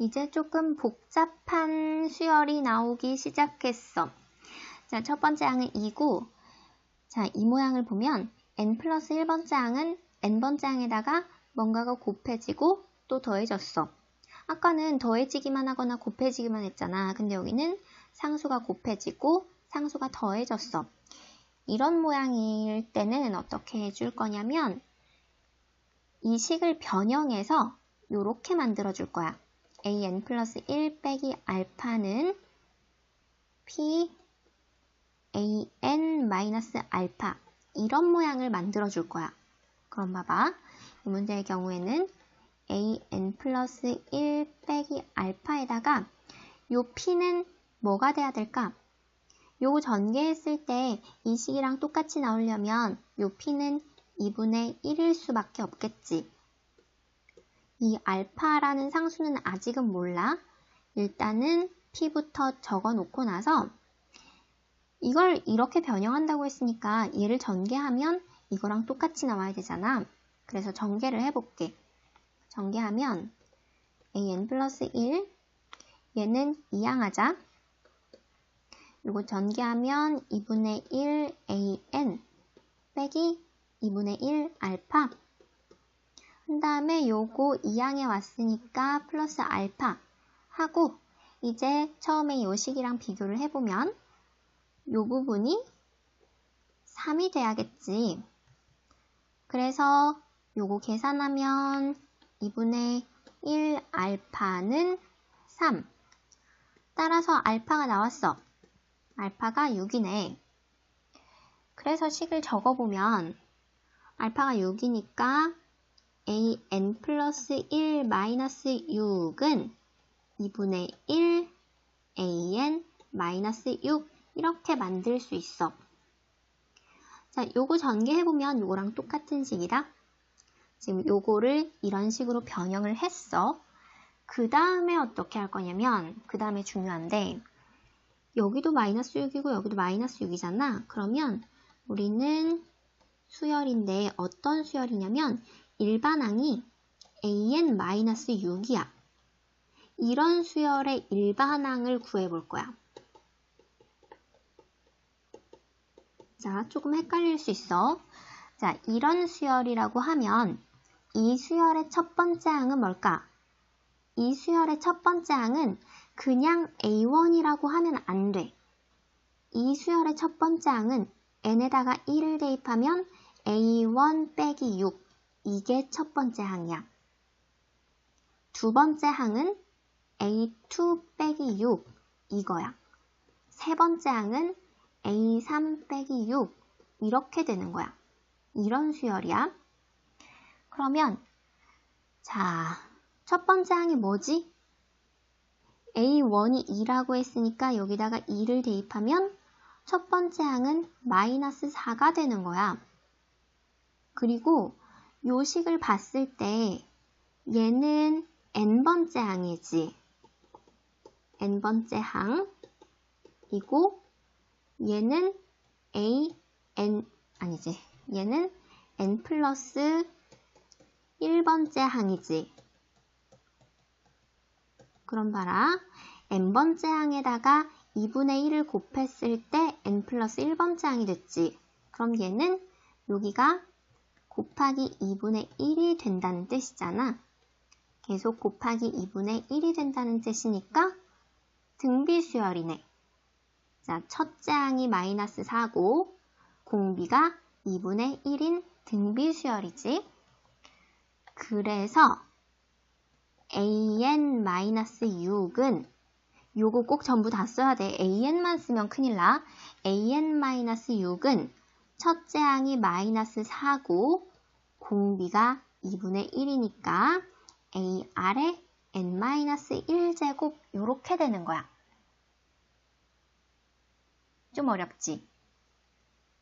이제 조금 복잡한 수열이 나오기 시작했어. 자, 첫 번째 항은 2고, 자, 이 모양을 보면 n 플러스 1번째 항은 n번째 항에다가 뭔가가 곱해지고 또 더해졌어. 아까는 더해지기만 하거나 곱해지기만 했잖아. 근데 여기는 상수가 곱해지고 상수가 더해졌어. 이런 모양일 때는 어떻게 해줄 거냐면 이 식을 변형해서 이렇게 만들어 줄 거야. An 플러스 1 빼기 알파는 p an 마이너스 알파 이런 모양을 만들어 줄 거야. 그럼 봐봐. 이 문제의 경우에는 an 플러스 1 빼기 알파에다가 요 p는 뭐가 돼야 될까? 요거 전개했을 때 이 식이랑 똑같이 나오려면 요 p는 2분의 1일 수밖에 없겠지. 이 알파라는 상수는 아직은 몰라. 일단은 p부터 적어 놓고 나서 이걸 이렇게 변형한다고 했으니까 얘를 전개하면 이거랑 똑같이 나와야 되잖아. 그래서 전개를 해볼게. 전개하면 an 플러스 1 얘는 이항하자. 이거 전개하면 2분의 1 an 빼기 2분의 1 알파 한 다음에 요거 2항에 왔으니까 플러스 알파 하고 이제 처음에 요 식이랑 비교를 해보면 요 부분이 3이 돼야겠지. 그래서 요거 계산하면 2분의 1 알파는 3. 따라서 알파가 나왔어. 알파가 6이네. 그래서 식을 적어보면 알파가 6이니까 an 플러스 1 마이너스 6은 2분의 1 an 마이너스 6 이렇게 만들 수 있어. 자, 요거 전개해보면 요거랑 똑같은 식이다. 지금 요거를 이런 식으로 변형을 했어. 그 다음에 어떻게 할 거냐면, 그 다음에 중요한데, 여기도 마이너스 6이고 여기도 마이너스 6이잖아. 그러면 우리는 수열인데 어떤 수열이냐면 일반항이 an-6이야. 이런 수열의 일반항을 구해볼 거야. 자, 조금 헷갈릴 수 있어. 자, 이런 수열이라고 하면 이 수열의 첫 번째 항은 뭘까? 이 수열의 첫 번째 항은 그냥 A1이라고 하면 안 돼. 이 수열의 첫 번째 항은 n에다가 1을 대입하면 A1 빼기 6 이게 첫 번째 항이야. 두 번째 항은 A2 빼기 6 이거야. 세 번째 항은 A3 빼기 6 이렇게 되는 거야. 이런 수열이야. 그러면 자, 첫 번째 항이 뭐지? A1이 2라고 했으니까 여기다가 2를 대입하면 첫 번째 항은 마이너스 4가 되는 거야. 그리고 요식을 봤을 때 얘는 n번째 항이지. n번째 항이고 얘는 a, n, 아니지. 얘는 n 플러스 1번째 항이지. 그럼 봐라. n번째 항에다가 2분의 1을 곱했을 때 n 플러스 1번째 항이 됐지. 그럼 얘는 여기가 곱하기 2분의 1이 된다는 뜻이잖아. 계속 곱하기 2분의 1이 된다는 뜻이니까 등비수열이네. 자, 첫째 항이 마이너스 4고 공비가 2분의 1인 등비수열이지. 그래서 an-6은 요거 꼭 전부 다 써야 돼. an만 쓰면 큰일 나. an-6은 첫째 항이 마이너스 4고 공비가 2분의 1이니까 a 아래 n-1제곱 이렇게 되는 거야. 좀 어렵지?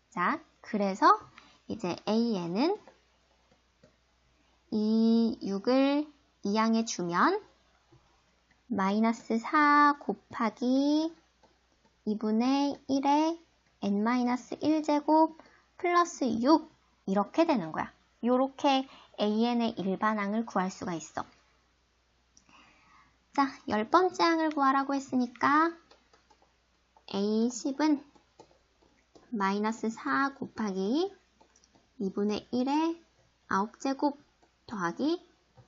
자, 그래서 이제 an은 이 6을 2항에 주면 마이너스 4 곱하기 2분의 1에 n-1제곱 플러스 6 이렇게 되는 거야. 이렇게 an의 일반항을 구할 수가 있어. 자, 열 번째 항을 구하라고 했으니까 A10은 마이너스 4 곱하기 2분의 1의 9제곱 더하기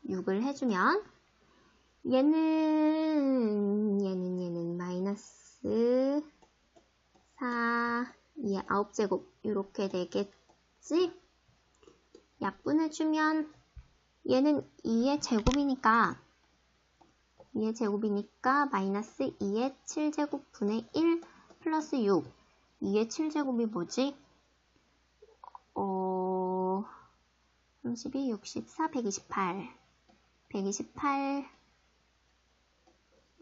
6을 해주면 얘는 얘는 얘는 마이너스 4 2의 9제곱 이렇게 되겠지? 약분해주면 얘는 2의 제곱이니까 2의 제곱이니까 마이너스 2의 7제곱 분의 1 플러스 6 2의 7제곱이 뭐지? 어... 32, 64, 128 128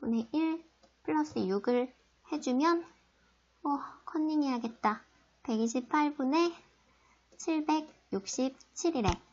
분의 1 플러스 6을 해주면 어, 컨닝 해야겠다. 128분의 767이래.